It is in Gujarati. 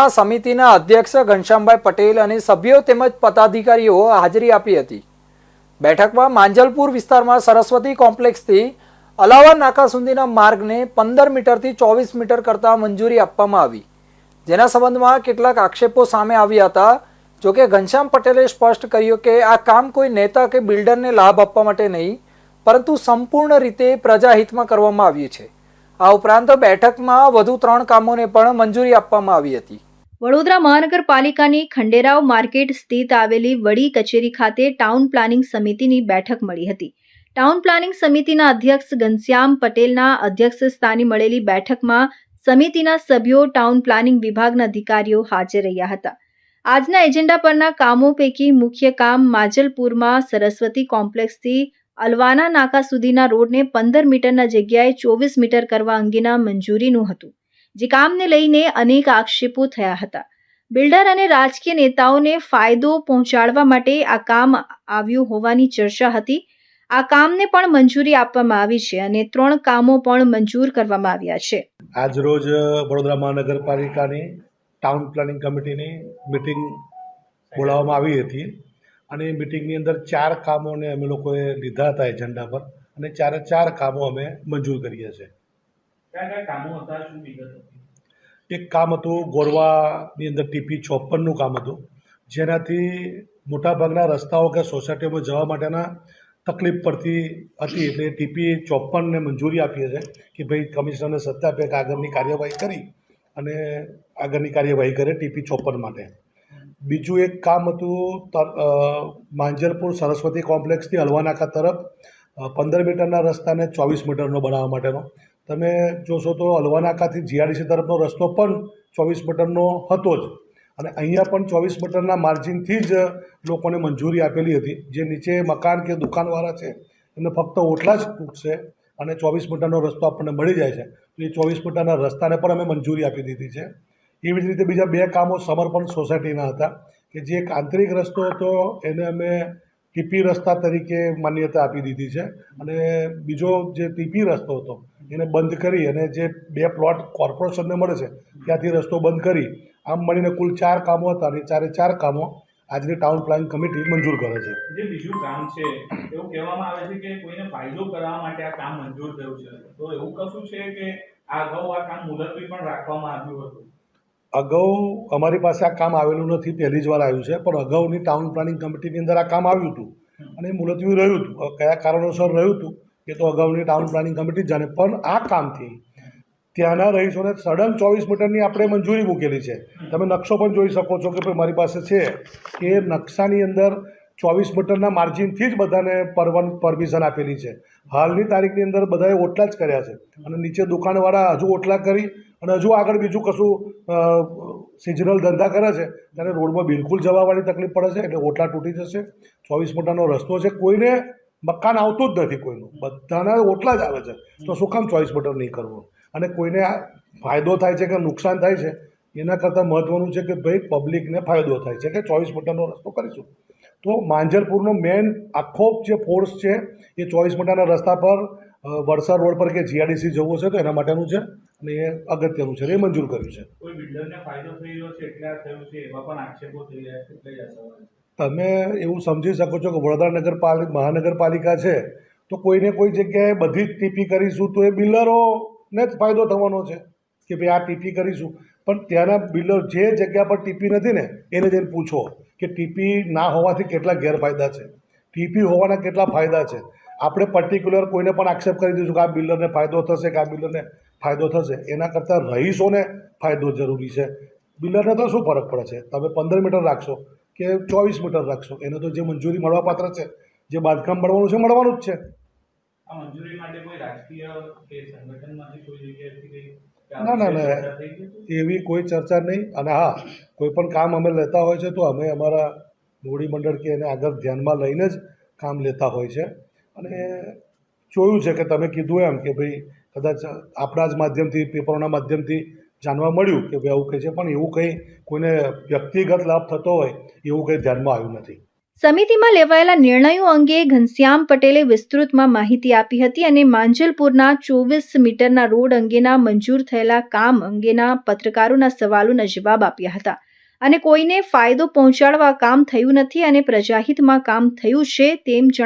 આ સમિતિના અધ્યક્ષ ઘનશ્યામભાઈ પટેલ અને સભ્યો તેમજ પદાધિકારીઓ હાજરી આપી હતી. બેઠકમાં માંજલપુર વિસ્તારમાં સરસ્વતી કોમ્પ્લેક્સથી અલાવા નાકા સુધીના માર્ગને પંદર મીટરથી ચોવીસ મીટર કરતા મંજૂરી આપવામાં આવી. જેના સંબંધમાં કેટલાક આક્ષેપો સામે આવ્યા હતા. જોકે ઘનશ્યામ પટેલે સ્પષ્ટ કર્યું કે આ કામ કોઈ નેતા કે બિલ્ડરને લાભ આપવા માટે નહીં, પરંતુ સંપૂર્ણ રીતે પ્રજાહિતમાં કરવામાં આવ્યું છે. આ ઉપરાંત બેઠકમાં વધુ ત્રણ કામોને પણ મંજૂરી આપવામાં આવી હતી. વડોદરા મહાનગરપાલિકાની ખંડેરાવ માર્કેટ સ્થિત આવેલી વડી કચેરી ખાતે ટાઉન પ્લાનિંગ સમિતિની બેઠક મળી હતી. ટાઉન પ્લાનિંગ સમિતિના અધ્યક્ષ ઘનશ્યામ પટેલના અધ્યક્ષ સ્થાને મળેલી બેઠકમાં સમિતિના સભ્યો, ટાઉન પ્લાનિંગ વિભાગના અધિકારીઓ હાજર રહ્યા હતા. આજના એજન્ડા પરના કામો પૈકી મુખ્ય કામ માજલપુરમાં સરસ્વતી કોમ્પ્લેક્સથી અલવાના નાકા સુધીના રોડને પંદર મીટરના જગ્યાએ ચોવીસ મીટર કરવા અંગેના મંજૂરીનું હતું. જે કામને લઈને અનેક આક્ષેપો થયા હતા. બિલ્ડર અને રાજકીય નેતાઓને ફાયદો પહોંચાડવા માટે આ કામ આવ્યું હોવાની ચર્ચા હતી. આ કામને પણ મંજૂરી આપવામાં આવી છે અને ત્રણ કામો પણ મંજૂર કરવામાં આવ્યા છે. આજરોજ વડોદરા મહાનગરપાલિકાની ટાઉન પ્લાનિંગ કમિટીની મિટિંગ બોલાવવામાં આવી હતી અને મિટિંગની અંદર ચાર કામોને અમે લોકોએ લીધા હતા એજન્ડા પર અને ચારે ચાર કામો અમે મંજૂર કરીએ છીએ એક કામ હતું ગોરવાની અંદર ટીપી ચોપનનું કામ હતું. જેનાથી મોટાભાગના રસ્તાઓ કે સોસાયટીઓમાં જવા માટેના તકલીફ પડતી હતી. એટલે ટીપી ચોપનને મંજૂરી આપીએ છે કે ભાઈ કમિશનરને સત્તા આપે આગળની કાર્યવાહી કરી અને આગળની કાર્યવાહી કરે ટીપી ચોપન માટે. બીજું એક કામ હતું માંજરપુર સરસ્વતી કોમ્પ્લેક્સથી હલવાનાકા તરફ પંદર મીટરના રસ્તાને ચોવીસ મીટરનો બનાવવા માટેનો. તમે જોશો તો હલવાનાકાથી જીઆરડીસી તરફનો રસ્તો પણ ચોવીસ મીટરનો હતો જ. અને અહીંયા પણ ચોવીસ મીટરના માર્જિનથી જ લોકોને મંજૂરી આપેલી હતી. જે નીચે મકાન કે દુકાનવાળા છે, એમને ફક્ત ઓટલા જ તૂટશે અને ચોવીસ મીટરનો રસ્તો આપણને મળી જાય છે. તો એ ચોવીસ મીટરના રસ્તાને પણ અમે મંજૂરી આપી દીધી છે. એવી જ રીતે બીજા બે કામો સમર્પણ સોસાયટીના હતા કે જે એક આંતરિક રસ્તો હતો, એને અમે ટીપી રસ્તા તરીકે માન્યતા આપી દીધી છે. અને બીજો જે ટીપી રસ્તો હતો એને બંધ કરી અને જે બે પ્લોટ કોર્પોરેશનને મળે છે ત્યાંથી રસ્તો બંધ કરી આમ મળીને કુલ ચાર કામો હતા અને ચારે ચાર કામો આજની ટાઉન પ્લાનિંગ કમિટી મંજૂર કરે છે. જે બીજું કામ છે એવું કહેવામાં આવે છે કે કોઈને ફાયદો કરાવવા માટે આ કામ મંજૂર થયું છે. તો એવું કશું છે કે આ અગાઉ આ કામ મુલતવી પણ રાખવામાં આવ્યું હતું? અગાઉ અમારી પાસે આ કામ આવેલું નથી પહેલી જ વાર આવ્યું છે પણ અગાઉની ટાઉન પ્લાનિંગ કમિટીની અંદર આ કામ આવ્યું હતું. અને મુલતવી રહ્યું હતું. કયા કારણોસર રહ્યું હતું? એ તો અગાઉની ટાઉન પ્લાનિંગ કમિટી જાણે. પણ આ કામથી ત્યાંના રહીશોને સડન ચોવીસ મીટરની આપણે મંજૂરી મૂકેલી છે. તમે નકશો પણ જોઈ શકો છો કે ભાઈ મારી પાસે છે કે નકશાની અંદર ચોવીસ મીટરના માર્જિનથી જ બધાને પરવન પરમિશન આપેલી છે. હાલની તારીખની અંદર બધાએ ઓટલા જ કર્યા છે. અને નીચે દુકાનવાળા હજુ ઓટલા કરી અને હજુ આગળ બીજું કશું સિઝનલ ધંધા કરે છે. ત્યારે રોડમાં બિલકુલ જવાવાળી તકલીફ પડે છે એટલે ઓટલા તૂટી જશે. ચોવીસ મીટરનો રસ્તો છે. કોઈને મકાન આવતું જ નથી કોઈનું. બધાના ઓટલા જ આવે છે. તો શું કામ ચોવીસ મીટર નહીં કરવું? અને કોઈને ફાયદો થાય છે કે નુકસાન થાય છે? એના કરતાં મહત્ત્વનું છે કે ભાઈ પબ્લિકને ફાયદો થાય છે કે ચોવીસ મીટરનો રસ્તો કરીશું. તો માંજરપુરનો મેઇન આખો જે ફોર્સ છે એ ચોવીસ મીટરના રસ્તા પર વડસર રોડ પર કે જીઆરડીસી જવું છે તો એના માટેનું છે અને એ અગત્યનું છે. એ મંજૂર કર્યું છે. કોઈ બિલ્ડરને ફાયદો થઈ રહ્યો છે, એટલે થયું છે, એવા પણ આક્ષેપો થઈ રહ્યા છે, એટલે. તમે એવું સમજી શકો છો કે વડોદરા નગરપાલિકા મહાનગરપાલિકા છે, તો કોઈને કોઈ જગ્યાએ બધી જ ટીપી કરીશું તો એ બિલ્ડરોને જ ફાયદો થવાનો છે કે ભાઈ આ ટીપી કરીશું. પણ ત્યાંના બિલ્ડર જે જગ્યા પર ટીપી નથી ને, એને જઈને પૂછો કે ટીપી ના હોવાથી કેટલા ગેરફાયદા છે. ટીપી હોવાના કેટલા ફાયદા છે. આપણે પર્ટિક્યુલર કોઈને પણ આક્ષેપ કરી દઈશું કે આ બિલ્ડરને ફાયદો થશે કે આ બિલ્ડરને ફાયદો થશે. એના કરતાં રહીશોને ફાયદો જરૂરી છે. બિલ્ડરને તો શું ફરક પડે છે? તમે પંદર મીટર રાખશો. કે ચોવીસ મીટર રાખશો. એને તો જે મંજૂરી મળવાપાત્ર છે જે બાંધકામ મળવાનું છે મળવાનું જ છે. ના, ના, ના. એવી કોઈ ચર્ચા નહીં. અને હા કોઈ પણ કામ અમે લેતા હોય છે તો અમે અમારા મોવડી મંડળ કે એને આગળ ધ્યાનમાં લઈને જ કામ લેતા હોય છે. અને જોયું છે કે તમે કીધું એમ કે ભાઈ કદાચ આપણા જ માધ્યમથી પેપરોના માધ્યમથી જાણવા મળ્યું કે આવું કંઈ છે, પણ એવું કંઈ કોઈને વ્યક્તિગત લાભ થતો હોય, એવું કંઈ ધ્યાનમાં આવ્યું નથી. સમિતિમાં લેવાયેલા નિર્ણયો અંગે ઘનશ્યામ પટેલે વિસ્તૃતમાં માહિતી આપી હતી અને માંજલપુરના ચોવીસ મીટરના રોડ અંગેના મંજૂર થયેલા કામ અંગેના પત્રકારોના સવાલોના જવાબ આપ્યા હતા. અને કોઈને ફાયદો પહોંચાડવા કામ થયું નથી અને પ્રજાહિતમાં કામ થયું છે તેમ જણાવ્યું